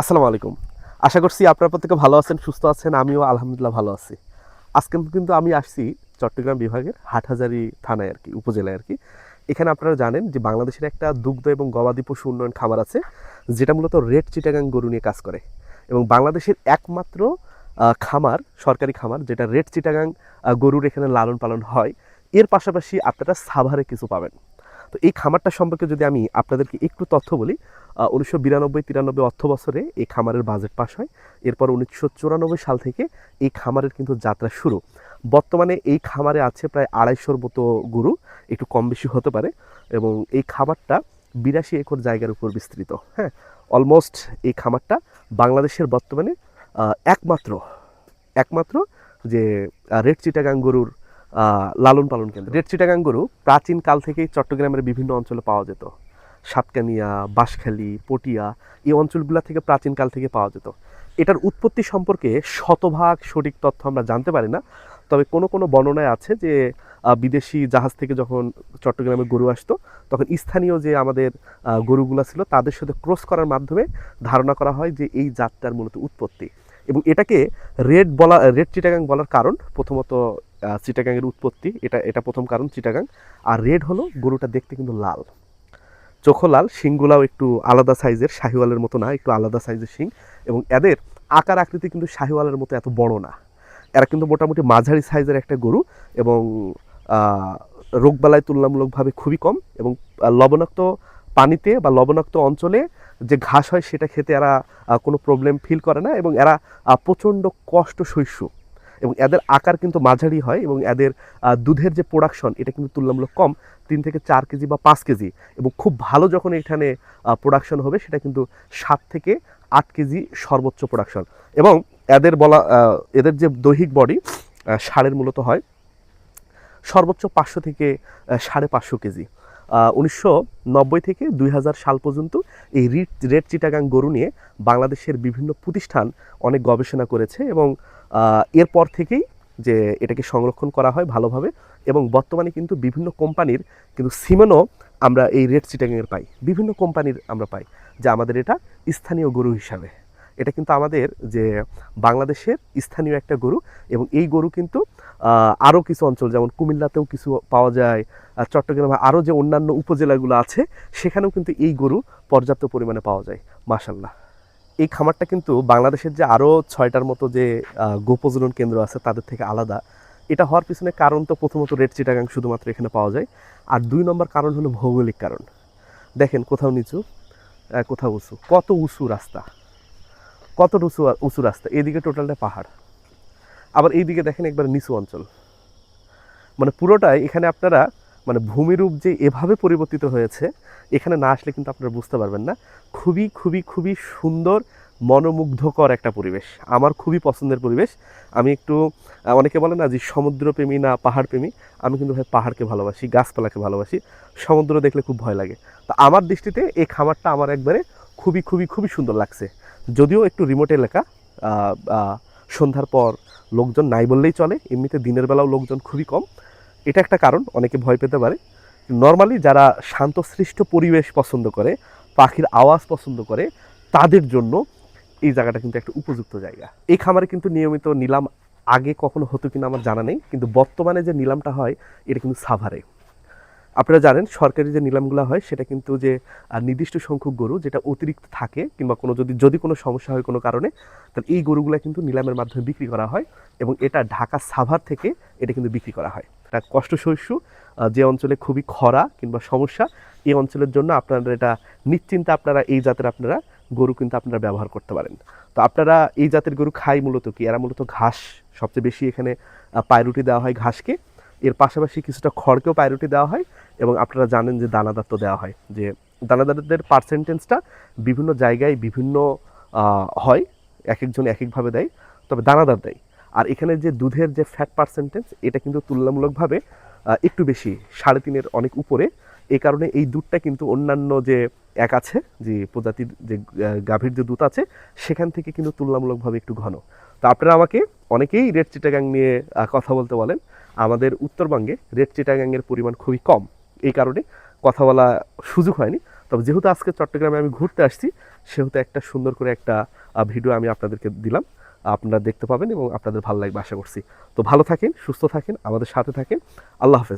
আসসালামু আলাইকুম। আশা করছি আপনারা প্রত্যেকে ভালো আছেন, সুস্থ আছেন, আমিও আলহামদুলিল্লাহ ভালো আছি। আজকে কিন্তু আমি আসছি চট্টগ্রাম বিভাগের হাটহাজারি থানায় আর কি, উপজেলায় আর কি। এখানে আপনারা জানেন যে বাংলাদেশের একটা দুগ্ধ এবং গবাদি পশু উন্নয়ন খামার আছে, যেটা মূলত রেড চিটাগাং গরু নিয়ে কাজ করে। এবং বাংলাদেশের একমাত্র খামার, সরকারি খামার, যেটা রেড চিটাগাং গরুর এখানে লালন পালন হয়, এর পাশাপাশি আপনারা সাভারে কিছু পাবেন। তো এই খামারটা সম্পর্কে যদি আমি আপনাদেরকে একটু তথ্য বলি উনিশশো বিরানব্বই তিরানব্বই অর্থ বছরে এই খামারের বাজেট পাস হয়। এরপর উনিশশো চুরানব্বই সাল থেকে এই খামারের কিন্তু যাত্রা শুরু। বর্তমানে এই খামারে আছে প্রায় আড়াইশোর মতো গরু, একটু কম বেশি হতে পারে এবং এই খামারটা বিরাশি একর জায়গার উপর বিস্তৃত। হ্যাঁ অলমোস্ট এই খামারটা বাংলাদেশের বর্তমানে একমাত্র একমাত্র যে রেড চিটাগাং গরুর লালন পালন কেন্দ্র। রেড চিটাগাং গরু প্রাচীন কাল থেকেই চট্টগ্রামের বিভিন্ন অঞ্চলে পাওয়া যেত। সাতকানিয়া, বাঁশখালী, পটিয়া এই অঞ্চলগুলো থেকে প্রাচীনকাল থেকে পাওয়া যেত। এটার উৎপত্তি সম্পর্কে শতভাগ সঠিক তথ্য আমরা জানতে পারি না, তবে কোনো কোনো বর্ণনায় আছে যে বিদেশি জাহাজ থেকে যখন চট্টগ্রামে গরু আসতো, তখন স্থানীয় যে আমাদের গরুগুলো ছিল তাদের সাথে ক্রস করার মাধ্যমে ধারণা করা হয় যে এই জাতটার মূলত উৎপত্তি। এবং এটাকে রেড বলা, রেড চিটাগাং বলার কারণ, প্রথমত চিটাগাংয়ের উৎপত্তি, এটা এটা প্রথম কারণ চিটাগাং। আর রেড হলো গরুটা দেখতে কিন্তু লাল। চোখও লাল, শিংগুলাও একটু আলাদা সাইজের, শাহিওয়ালের মতো না, একটু আলাদা সাইজের শিং। এবং এদের আকার আকৃতি কিন্তু শাহিওয়ালের মতো এত বড় না। এরা কিন্তু মোটামুটি মাঝারি সাইজের একটা গরু এবং রোগবালায় তুলনামূলকভাবে খুবই কম এবং লবণাক্ত পানিতে বা লবণাক্ত অঞ্চলে যে ঘাস হয় সেটা খেতে এরা কোনো প্রবলেম ফিল করে না এবং এরা প্রচণ্ড কষ্ট সহিষ্ণু এবং এদের আকার কিন্তু মাঝারি হয় এবং এদের দুধের যে প্রোডাকশন এটা কিন্তু তুলনামূলক কম, তিন থেকে চার কেজি বা পাঁচ কেজি। এবং খুব ভালো যখন এখানে প্রোডাকশন হবে, সেটা কিন্তু সাত থেকে আট কেজি সর্বোচ্চ প্রোডাকশন এবং এদের বলা এদের যে দৈহিক বডি সারের মূলত হয় সর্বোচ্চ পাঁচশো থেকে সাড়ে পাঁচশো কেজি। উনিশশো নব্বই থেকে দুই হাজার সাল পর্যন্ত এই রিড রেড চিটাগাং গরু নিয়ে বাংলাদেশের বিভিন্ন প্রতিষ্ঠান অনেক গবেষণা করেছে এবং এরপর থেকেই যে এটাকে সংরক্ষণ করা হয় ভালোভাবে এবং বর্তমানে কিন্তু বিভিন্ন কোম্পানির কিন্তু সিমেনও আমরা এই রেড চিটাগাংয়ের পাই। বিভিন্ন কোম্পানির আমরা পাই যে আমাদের এটা স্থানীয় গরু হিসাবে। এটা কিন্তু আমাদের যে বাংলাদেশের স্থানীয় একটা গরু এবং এই গরু কিন্তু আরও কিছু অঞ্চল যেমন কুমিল্লাতেও কিছু পাওয়া যায় চট্টগ্রামে আরও যে অন্যান্য উপজেলাগুলো আছে, সেখানেও কিন্তু এই গরু পর্যাপ্ত পরিমাণে পাওয়া যায় মাসাল্লাহ এই খামারটা কিন্তু বাংলাদেশের যে আরও ছয়টার মতো যে আহ, গোপ্রজনন কেন্দ্র আছে তাদের থেকে আলাদা। এটা হওয়ার পিছনে কারণ তো প্রথমত রেড চিটাগাং শুধুমাত্র এখানে পাওয়া যায়। আর দুই নম্বর কারণ হলো ভৌগোলিক কারণ। দেখেন কোথাও নিচু কোথাও উঁচু। কত উঁচু রাস্তা। কত উঁচু উঁচু রাস্তা। এদিকে টোটালটা পাহাড়। আবার এইদিকে দেখেন একবার নিচু অঞ্চল। মানে পুরোটাই এখানে আপনারা মানে ভূমিরূপ যে এভাবে পরিবর্তিত হয়েছে, এখানে না আসলে কিন্তু আপনারা বুঝতে পারবেন না। খুবই খুবই খুবই সুন্দর, মনোমুগ্ধকর একটা পরিবেশ। আমার খুবই পছন্দের পরিবেশ। আমি একটু অনেকে বলে না যে সমুদ্রপ্রেমী না পাহাড় প্রেমী আমি কিন্তু ভাই পাহাড়কে ভালোবাসি, গাছপালাকে ভালোবাসি। সমুদ্র দেখলে খুব ভয় লাগে। তো আমার দৃষ্টিতে এই খামারটা আমার একবারে খুবই খুবই খুবই সুন্দর লাগছে। যদিও একটু রিমোট এলাকা সন্ধ্যার পর লোকজন নাই বললেই চলে। এমনিতে দিনের বেলাও লোকজন খুবই কম। এটা একটা কারণ, অনেকে ভয় পেতে পারে। নর্মালি যারা শান্তসৃষ্ট পরিবেশ পছন্দ করে, পাখির আওয়াজ পছন্দ করে, তাদের জন্য এই জায়গাটা কিন্তু একটা উপযুক্ত জায়গা। এই খামারে কিন্তু নিয়মিত নিলাম আগে কখনো হতো কিনা আমার জানা নেই, কিন্তু বর্তমানে যে নিলামটা হয়, এটা কিন্তু সাভারে। আপনারা জানেন, সরকারি যে নিলামগুলো হয়, সেটা কিন্তু যে নির্দিষ্ট সংখ্যক গরু যেটা অতিরিক্ত থাকে কিংবা কোনো যদি যদি কোনো সমস্যা হয় কোনো কারণে, তাহলে এই গরুগুলো কিন্তু নিলামের মাধ্যমে বিক্রি করা হয় এবং এটা ঢাকা সাভার থেকে এটা কিন্তু বিক্রি করা হয়। এটা কষ্ট আহ, যে অঞ্চলে খুবই খরা কিংবা সমস্যা এই অঞ্চলের জন্য আপনারা এটা নিশ্চিন্তে আপনারা এই জাতের আপনারা গরু কিন্তু আপনারা ব্যবহার করতে পারেন। তো আপনারা এই জাতের গরু খাই মূলত কি? এরা মূলত ঘাস সবচেয়ে বেশি এখানে পায়রুটি দেওয়া হয় ঘাসকে। এর পাশাপাশি কিছুটা খড়কেও পায়রুটি দেওয়া হয় এবং আপনারা জানেন যে দানাদার তো দেওয়া হয়। যে দানাদারদের পার্সেন্টেজটা বিভিন্ন জায়গায় বিভিন্ন হয় এক একজন এক একভাবে দেয় তবে দানাদার দেয়। আর এখানে যে দুধের যে ফ্যাট পার্সেন্টেজ এটা কিন্তু তুলনামূলকভাবে একটু বেশি, সাড়ে তিনের অনেক উপরে। এই কারণে এই দুধটা কিন্তু অন্যান্য যে এক আছে, যে প্রজাতির যে গাভীর যে দুধ আছে, সেখান থেকে কিন্তু তুলনামূলকভাবে একটু ঘন। তো আপনারা আমাকে অনেকেই রেড চিটাগাং নিয়ে কথা বলতে বলেন। আমাদের উত্তরবঙ্গে রেড চিটাগাংয়ের পরিমাণ খুবই কম। এই কারণে কথা বলা সুযোগ হয়নি। তবে যেহেতু আজকে চট্টগ্রামে আমি ঘুরতে আসছি, সেহেতু একটা সুন্দর করে একটা ভিডিও আমি আপনাদেরকে দিলাম। আপনারা দেখতে পাবেন এবং আপনাদের ভালো লাগবে, আশা করছি। তো ভালো থাকেন, সুস্থ থাকেন, আমাদের সাথে থাকেন। আল্লাহ হাফেজ।